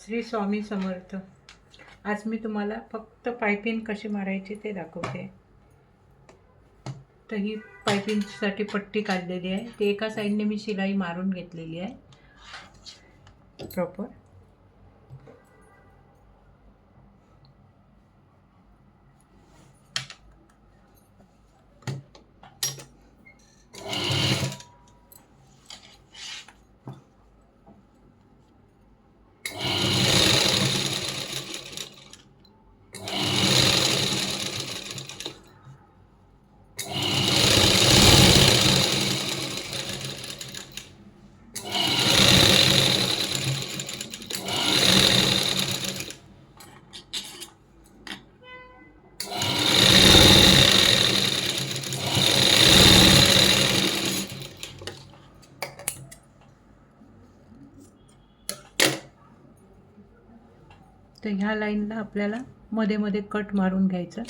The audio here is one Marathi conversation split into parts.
श्री स्वामी समर्थ. आज मी तुम्हाला फक्त पायपिंग कशी मारायची ते दाखवते. तर ही पायपिंगसाठी पट्टी काढलेली आहे. ती एका साईडने मी शिलाई मारून घेतलेली आहे. प्रॉपर तर ह्या लाईनला आपल्याला मध्ये मध्ये कट मारून घ्यायचं.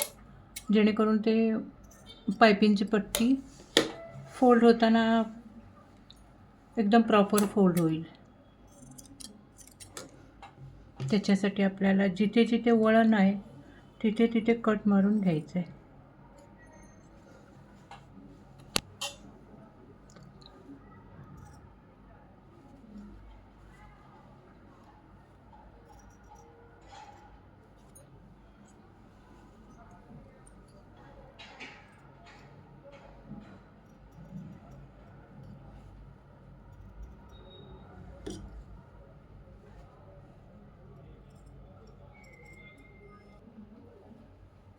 जेणेकरून ते पायपिंगची पट्टी फोल्ड होताना एकदम प्रॉपर फोल्ड होईल. त्याच्यासाठी आपल्याला जिथे जिथे वळण आहे तिथे तिथे कट मारून घ्यायचं आहे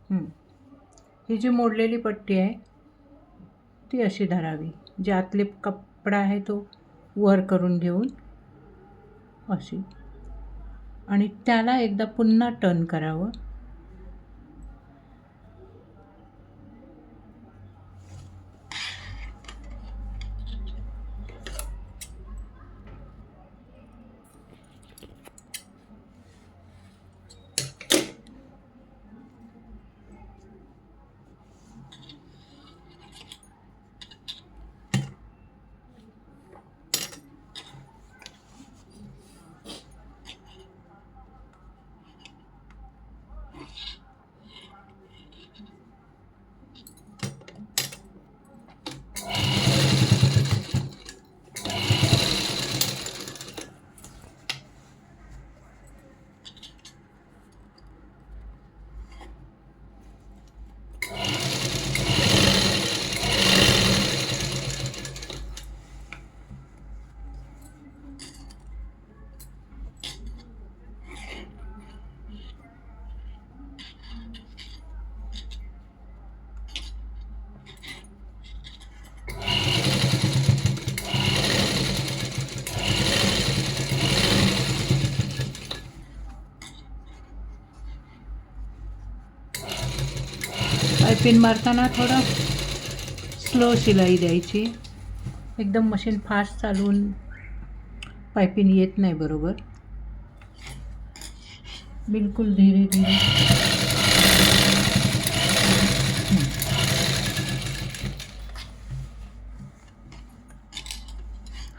हं. ही जी मोडलेली पट्टी आहे ती अशी धरावी. जे आतले कपडा आहे तो वर करून घेऊन अशी. आणि त्याला एकदा पुन्हा टर्न करावं. पायपिन मारताना थोडं स्लो शिलाई द्यायची. एकदम मशीन फास्ट चालवून पायपिन येत नाही बरोबर. बिलकुल धीरे धीरे.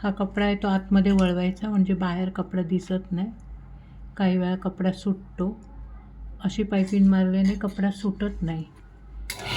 हा कपडा आहे तो आतमध्ये वळवायचा म्हणजे बाहेर कपडा दिसत नाही. काही वेळा कपडा सुटतो. अशी पायपिन मारल्याने कपडा सुटत नाही.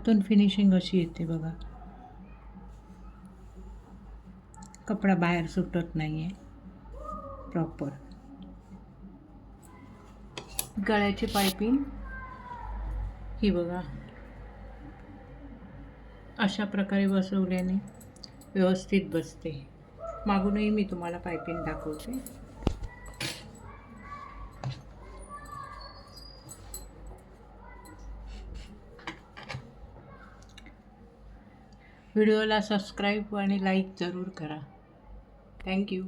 आतून फिनिशिंग अशी येते बघा. कपडा बाहेर सुटत नाही आहे प्रॉपर गळ्याची पायपिंग ही बघा. अशा प्रकारे बसवल्याने व्यवस्थित बसते. मागूनही मी तुम्हाला पायपिंग दाखवते. व्हिडिओला सबस्क्राईब आणि लाईक जरूर करा. थँक्यू